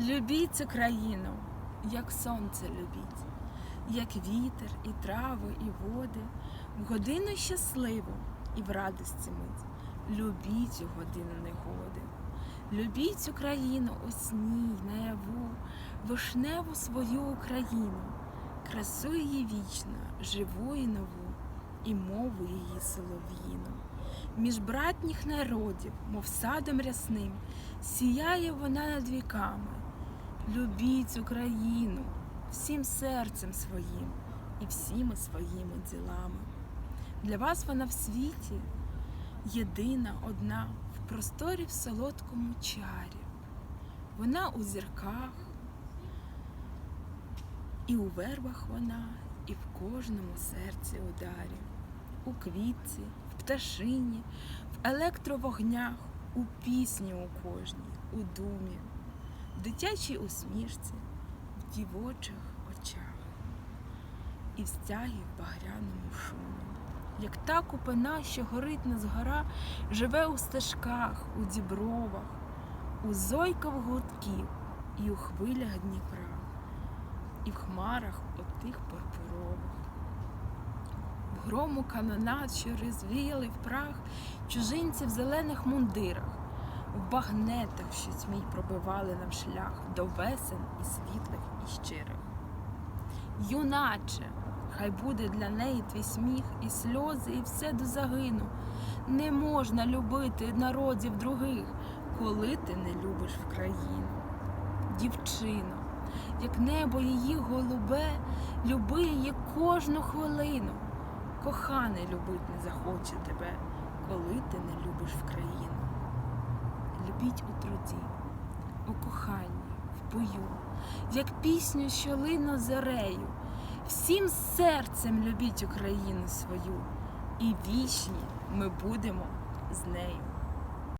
Любіть країну, як сонце любіть, як вітер, і трави, і води, в годину щасливу і в радості мить. Любіть у годину негоди. Любіть цю країну у сні, й наяву, вишневу свою Україну, красу її вічно, живу і нову, і мову її солов'їну. Між братніх народів, мов садом рясним, сіяє вона над віками. Любіть Україну всім серцем своїм і всіми своїми ділами. Для вас вона в світі єдина, одна, в просторі в солодкому чарі. Вона у зірках, і у вербах вона, і в кожному серці ударі, у квітці, в пташині, в електровогнях, у пісні у кожній, у думі, дитячій усмішці, в дівочих очах і в стягі в багряному шумі. Як та купина, що горить на згора, живе у стежках, у дібровах, у зойках гудків і у хвилях Дніпра, і в хмарах отих пурпурових. В грому канонат, що розвіяли в прах чужинці в зелених мундирах, в багнетах, що тьмій пробивали нам шлях до весен і світлих, і щирих. Юначе, хай буде для неї твій сміх і сльози, і все до загину. Не можна любити народів других, коли ти не любиш в країну. Дівчино, як небо її голубе, люби її кожну хвилину. Коханий любить не захоче тебе, коли ти не любиш. Любіть у труді, у коханні, в бою, як пісню, що лино зорею. Всім серцем любіть Україну свою, і вічні ми будемо з нею.